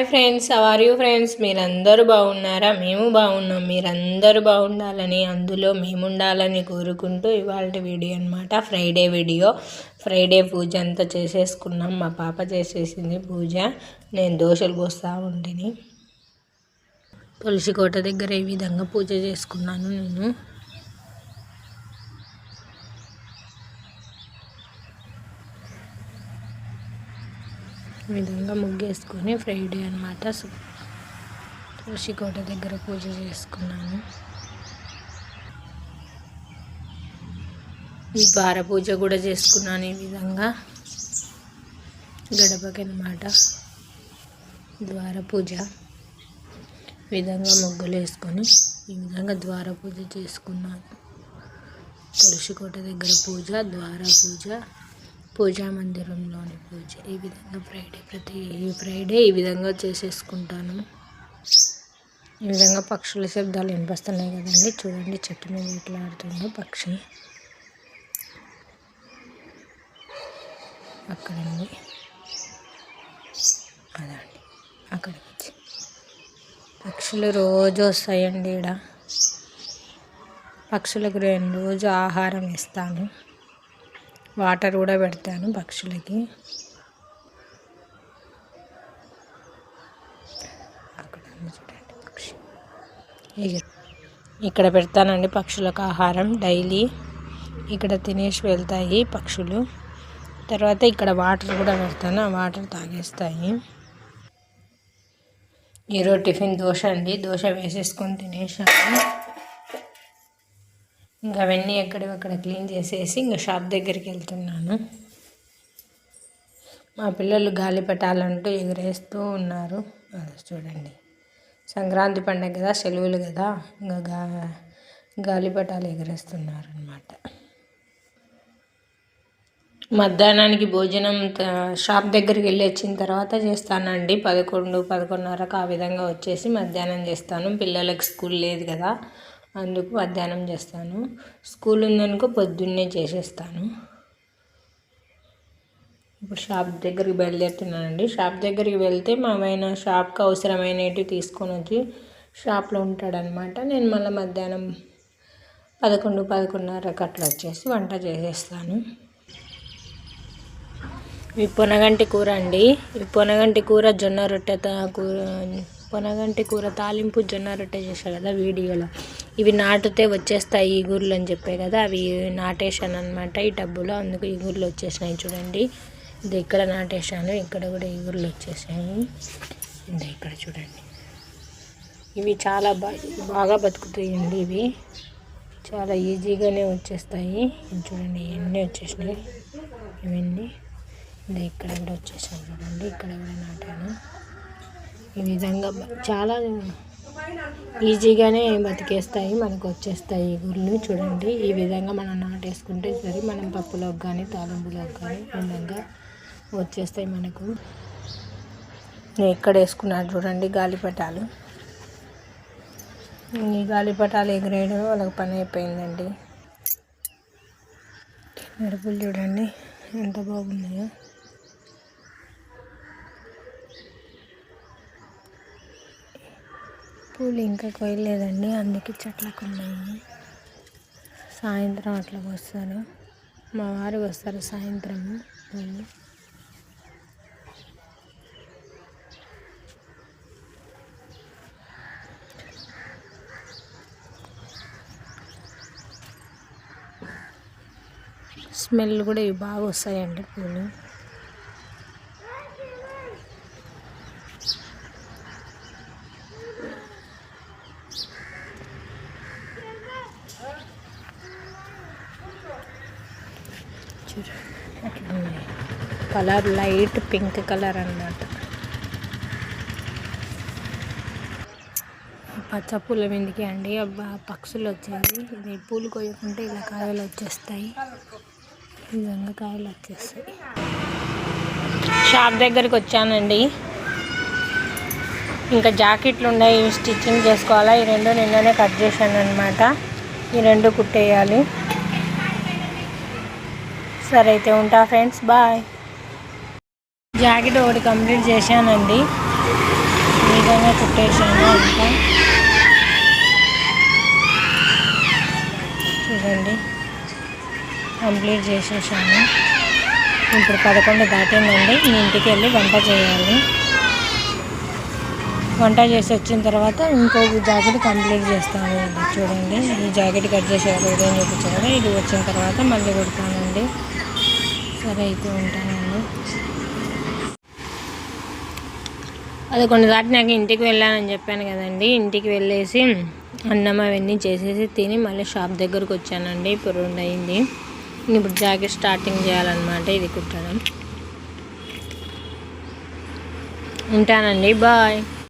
Hi friends are you friends మీరందరూ బాగున్నారా? మేము బాగున్నాం. మీరందరూ బాగుండాలని అందులో మేము ఉండాలని కోరుకుంటూ ఇవాళ వీడియో అనమాట ఫ్రైడే వీడియో ఫ్రైడే పూజ అంతా చేసేసుకున్నాం. మా పాప చేసేసింది పూజ. నేను దోశలు పోస్తూ ఉంటిని. తులసి కోట దగ్గర ఈ విధంగా పూజ చేసుకున్నాను నేను. విధంగా ముగ్గేసుకొని ఫ్రైడే అనమాట తులసికోట దగ్గర పూజ చేసుకున్నాను. ఈ ద్వార పూజ కూడా చేసుకున్నాను ఈ విధంగా. గడపకి అనమాట ద్వార పూజ ఈ విధంగా ముగ్గులు వేసుకొని ఈ విధంగా ద్వార పూజ చేసుకున్నాను. తులసికోట దగ్గర పూజ ద్వార పూజ పూజా మందిరంలోని పూజ ఈ విధంగా ఫ్రైడే ప్రతి ఫ్రైడే ఈ విధంగా చేసేసుకుంటాను. ఈ విధంగా పక్షుల శబ్దాలు వినిపిస్తున్నాయి కదండి. చూడండి చెట్టు మీద ఎట్లా ఆడుతుందో పక్షి. అక్కడండి. అదండి. అక్కడికి వచ్చి పక్షులు రోజు వస్తాయండి ఇక్కడ పక్షులకు రెండు రోజు ఆహారం ఇస్తాను. వాటర్ కూడా పెడతాను పక్షులకి. అక్కడ చూడండి పక్షి. ఇక్కడ పెడతానండి పక్షులకు ఆహారం డైలీ. ఇక్కడ తినేసి వెళ్తాయి పక్షులు. తర్వాత ఇక్కడ వాటర్ కూడా పెడతాను ఆ వాటర్ తాగేస్తాయి. ఈరోజు టిఫిన్ దోశ అండి దోశ వేసేసుకొని తినేసాను. ఇంకా అవన్నీ ఎక్కడెక్కడ క్లీన్ చేసేసి ఇంకా షాప్ దగ్గరికి వెళ్తున్నాను. మా పిల్లలు గాలి పెట్టాలంటూ ఎగురేస్తూ ఉన్నారు. చూడండి. సంక్రాంతి పండుగ కదా సెలవులు కదా ఇంకా గా గాలిపటాలు ఎగరేస్తున్నారు అనమాట మధ్యాహ్నానికి భోజనం షాప్ దగ్గరికి వెళ్ళి వచ్చిన తర్వాత చేస్తానండి. పదకొండు పదకొండున్నరకు ఆ విధంగా వచ్చేసి మధ్యాహ్నం చేస్తాను. పిల్లలకు స్కూల్ లేదు కదా. అందుకు మధ్యాహ్నం చేస్తాను. స్కూల్ ఉందనుకో పొద్దున్నే చేసేస్తాను. ఇప్పుడు షాప్ దగ్గరికి బయలుదేరుతున్నానండి. షాప్ దగ్గరికి వెళ్తే మామైన షాప్కి అవసరమైనవి తీసుకొని వచ్చి షాప్లో ఉంటాడనమాట నేను మళ్ళీ మధ్యాహ్నం పదకొండు పదకొండున్నరకు అట్లా వచ్చేసి వంట చేసేస్తాను. ఈ పొనగంటి కూర అండి. ఈ పొనగంటి కూర జొన్న రొట్టెతో కూర పొనగంటి కూర తాలింపు జొన్న రొట్టె చేశాను కదా వీడియోలో. ఇవి నాటితే వచ్చేస్తాయి ఈ ఈగుర్లు అని చెప్పే కదా అవి నాటేశాను అనమాట ఈ డబ్బులో అందుకు ఈ ఈగుర్లు వచ్చేసినాయి చూడండి. ఇది ఇక్కడ నాటేశాను ఇక్కడ కూడా ఈగుర్లు వచ్చేసాయి. ఇది ఇక్కడ చూడండి. ఇవి చాలా బాగా బతుకుతాయండి ఇవి. చాలా ఈజీగానే వచ్చేస్తాయి. చూడండి ఇవన్నీ వచ్చేసినాయి. ఇవన్నీ. ఇది ఇక్కడ కూడా వచ్చేసాను చూడండి. ఇక్కడ కూడా నాటాను. ఈ విధంగా చాలా ఈజీగానే బతికేస్తాయి మనకు వచ్చేస్తాయి ఈ గుళ్ళు. చూడండి ఈ విధంగా మనం నాటేసుకుంటే సరే మనం పప్పులోకి కానీ తాలింపులోకి కానీ విధంగా వచ్చేస్తాయి మనకు. నేను ఎక్కడ వేసుకున్నాను చూడండి గాలిపటాలు ఈ గాలిపటాలు ఎగిరేయడం వాళ్ళకి పని అయిపోయిందండి. మెరుపులు చూడండి ఎంత బాగున్నాయో. పూలు ఇంకా కొయ్యలేదండి అందుకే చెట్లకు ఉన్నాయి సాయంత్రం అట్లా వస్తారు. మా వారు వస్తారు సాయంత్రం. పూలు స్మెల్ కూడా ఇవి బాగా వస్తాయండి పూలు. కలర్ లైట్ పింక్ కలర్ అనమాట పచ్చ పూల మీదకి అండి. అబ్బా పక్షులు వచ్చేది ఇది పూలు కొయ్యకుంటే ఇలా కాయలు వచ్చేస్తాయి. ఈ విధంగా కాయలు వచ్చేస్తాయి. షాప్ దగ్గరికి వచ్చానండి. ఇంకా జాకెట్లు ఉన్నాయి. స్టిచ్చింగ్ చేసుకోవాలా? ఈ రెండు నిన్ననే కట్ చేశాను అనమాట ఈ రెండు కుట్టేయాలి. సరే అయితే ఉంటా ఫ్రెండ్స్ బాయ్. జాకెట్ ఒకటి కంప్లీట్ చేశానండి. విధంగా కుట్టేసాను అంతా. చూడండి. కంప్లీట్ చేసేసాను. ఇప్పుడు పదకొండు దాటిందండి. మీ ఇంటికి వెళ్ళి వంట చేయాలి. వంట చేసి వచ్చిన తర్వాత ఇంకో జాకెట్ కంప్లీట్ చేస్తాను. చూడండి. ఈ జాకెట్ కట్ చేసే ఉదయం చూపించాను. ఇది వచ్చిన తర్వాత మళ్ళీ కుడతానండి సరే అయితే ఉంటానండి అది కొన్ని దాటినాక ఇంటికి వెళ్ళానని చెప్పాను కదండి. ఇంటికి వెళ్ళేసి అన్నం అవన్నీ చేసేసి తిని మళ్ళీ షాప్ దగ్గరకు వచ్చానండి. ఇప్పుడు రెండు అయింది. ఇప్పుడు జాకెట్ స్టార్టింగ్ చేయాలన్నమాట. ఇది కుట్టడం. ఉంటానండి. బాయ్.